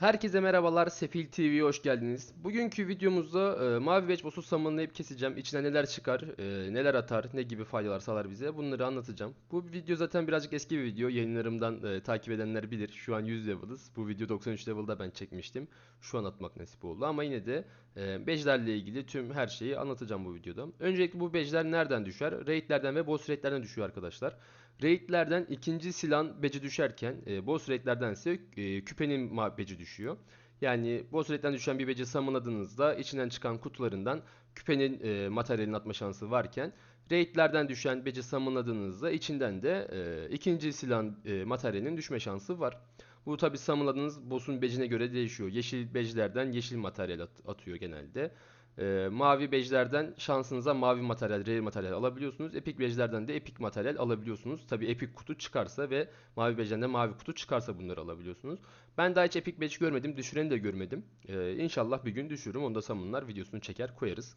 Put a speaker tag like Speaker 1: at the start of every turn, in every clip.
Speaker 1: Herkese merhabalar, Sefil TV'ye hoş geldiniz. Bugünkü videomuzda e, Mavi Badge boss'u summonlayıp keseceğim. İçine neler çıkar, e, neler atar, ne gibi faydalar sağlar bize bunları anlatacağım. Bu video zaten birazcık eski bir video. Yayınlarımdan e, takip edenler bilir. Şu an 100 level'ız. Bu video 93 level'da ben çekmiştim. Şu an atmak nasip oldu ama yine de e, badge'lerle ilgili tüm her şeyi anlatacağım bu videoda. Öncelikle bu badge'ler nereden düşer? Raid'lerden ve boss raid'lerden düşüyor arkadaşlar. Raid'lerden ikinci silan beci düşerken e, boss raid'lerden ise e, küpenin beci düşüyor. Yani boss raid'den düşen bir beci summonladığınızda içinden çıkan kutularından küpenin e, materyalini atma şansı varken raid'lerden düşen beci summonladığınızda içinden de e, ikinci silan e, materyalinin düşme şansı var. Bu tabi summonladığınız boss'un becine göre değişiyor. Yeşil becilerden yeşil materyal at- atıyor genelde. Ee, mavi bejlerden şansınıza mavi materyal, rare materyal alabiliyorsunuz. Epic bejlerden de epic materyal alabiliyorsunuz. Tabi epic kutu çıkarsa ve mavi bejden de mavi kutu çıkarsa bunları alabiliyorsunuz. Ben daha hiç epic badge görmedim. Düşüreni de görmedim. Ee, inşallah bir gün düşürürüm. Onda summonlar videosunu çeker koyarız.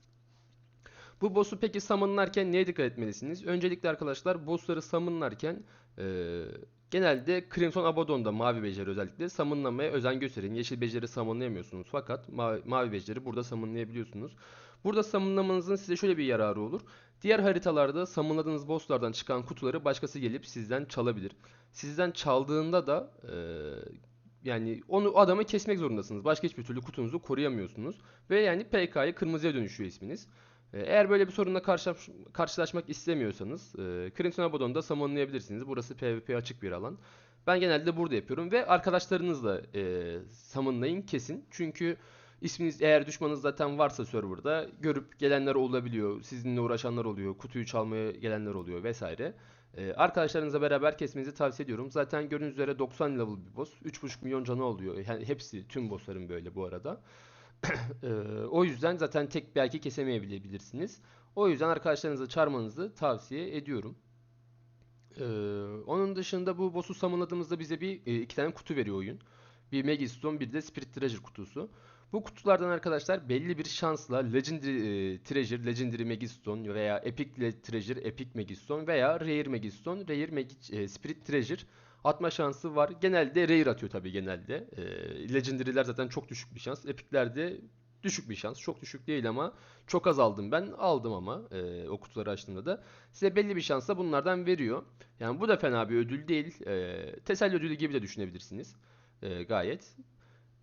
Speaker 1: Bu boss'u peki summonlarken neye dikkat etmelisiniz? Öncelikle arkadaşlar boss'ları summonlarken eee, genelde Crimson Abaddon'da mavi beceri özellikle summonlamaya özen gösterin. Yeşil beceri summonlayamıyorsunuz fakat mavi, mavi beceri burada summonlayabiliyorsunuz. Burada summonlamanızın size şöyle bir yararı olur. Diğer haritalarda summonladığınız bosslardan çıkan kutuları başkası gelip sizden çalabilir. Sizden çaldığında da eee, yani onu adamı kesmek zorundasınız. Başka hiçbir türlü kutunuzu koruyamıyorsunuz. Ve yani PK'ya kırmızıya dönüşüyor isminiz. Ee, Eğer böyle bir sorunla karşılaş- karşılaşmak istemiyorsanız e, Crimson Abaddon'da summonlayabilirsiniz. Burası PvP açık bir alan. Ben genelde burada yapıyorum ve arkadaşlarınızla e, summonlayın kesin. Çünkü isminiz eğer düşmanınız zaten varsa serverda görüp gelenler olabiliyor. Sizinle uğraşanlar oluyor. Kutuyu çalmaya gelenler oluyor vesaire. E, arkadaşlarınızla beraber kesmenizi tavsiye ediyorum. Zaten gördüğünüz üzere 90 level bir boss. 3.5 milyon canı oluyor. Yani hepsi tüm bossların böyle bu arada. O yüzden zaten tek belki kesemeyebilirsiniz. O yüzden arkadaşlarınızı çağırmanızı tavsiye ediyorum. Ee, onun dışında bu boss'u summonladığımızda bize bir e, iki tane kutu veriyor oyun. Bir Megistone bir de Spirit Treasure kutusu. Bu kutulardan arkadaşlar belli bir şansla Legendary e, Treasure, Legendary Megistone veya Epic Treasure, Epic Megistone veya Rare Megistone, Rare Megi- e, Spirit Treasure atma şansı var. Genelde Rare atıyor tabii genelde. E, Legendary'ler zaten çok düşük bir şans. Epic'ler de düşük bir şans. Çok düşük değil ama çok az aldım ben. Aldım ama e, o kutuları açtığımda da. Size belli bir şansla bunlardan veriyor. Yani bu da fena bir ödül değil. E, teselli ödülü gibi de düşünebilirsiniz. E, gayet.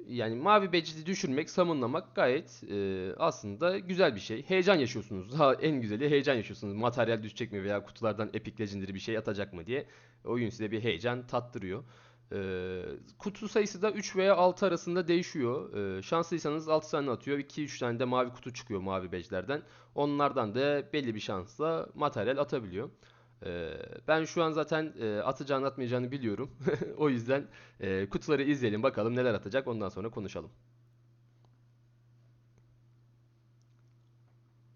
Speaker 1: Yani mavi becidi düşürmek, summonlamak gayet e, aslında güzel bir şey. Heyecan yaşıyorsunuz. Daha en güzeli heyecan yaşıyorsunuz. Materyal düşecek mi veya kutulardan epic legendary bir şey atacak mı diye. Oyun size bir heyecan tattırıyor. E, kutu sayısı da 3 veya 6 arasında değişiyor. E, şanslıysanız 6 tane atıyor. 2-3 tane de mavi kutu çıkıyor mavi badge'lerden. Onlardan da belli bir şansla materyal atabiliyor. Ee, Ben şu an zaten e, atacağını atmayacağını biliyorum. O yüzden e, kutuları izleyelim bakalım neler atacak ondan sonra konuşalım.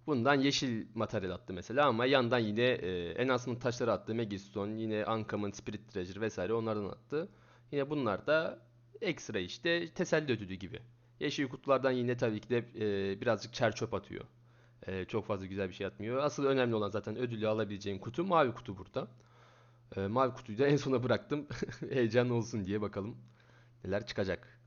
Speaker 1: Bundan yeşil materyal attı mesela ama yandan yine e, Enhancement taşları attı. Megistone, yine Ankam'ın Spirit Treasure vesaire onlardan attı. Yine bunlar da ekstra işte teselli ödülü gibi. Yeşil kutulardan yine tabii ki de e, birazcık çer atıyor. E, çok fazla güzel bir şey atmıyor. Asıl önemli olan zaten ödülü alabileceğin kutu mavi kutu burada. E, mavi kutuyu da en sona bıraktım. Heyecan olsun diye bakalım neler çıkacak.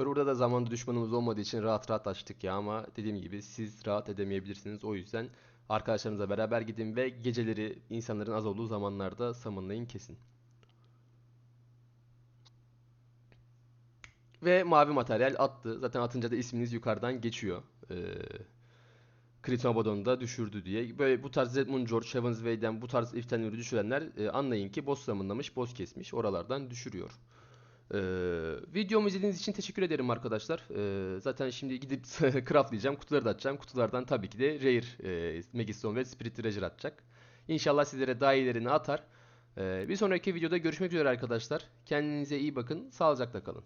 Speaker 1: Server'da da zamanda düşmanımız olmadığı için rahat rahat açtık ya ama dediğim gibi siz rahat edemeyebilirsiniz. O yüzden arkadaşlarınızla beraber gidin ve geceleri insanların az olduğu zamanlarda summonlayın kesin. Ve mavi materyal attı. Zaten atınca da isminiz yukarıdan geçiyor. Ee, Abaddon'u da düşürdü diye. Böyle bu tarz Zedmund George, Heaven's Wade'den bu tarz iftenleri düşürenler e, anlayın ki boss summonlamış, boss kesmiş. Oralardan düşürüyor. Ee, videomu izlediğiniz için teşekkür ederim arkadaşlar. Ee, zaten şimdi gidip craftlayacağım. Kutuları da açacağım. Kutulardan tabii ki de Rare, e, Megistone ve Spirit Treasure atacak. İnşallah sizlere daha iyilerini atar. Ee, bir sonraki videoda görüşmek üzere arkadaşlar. Kendinize iyi bakın. Sağlıcakla kalın.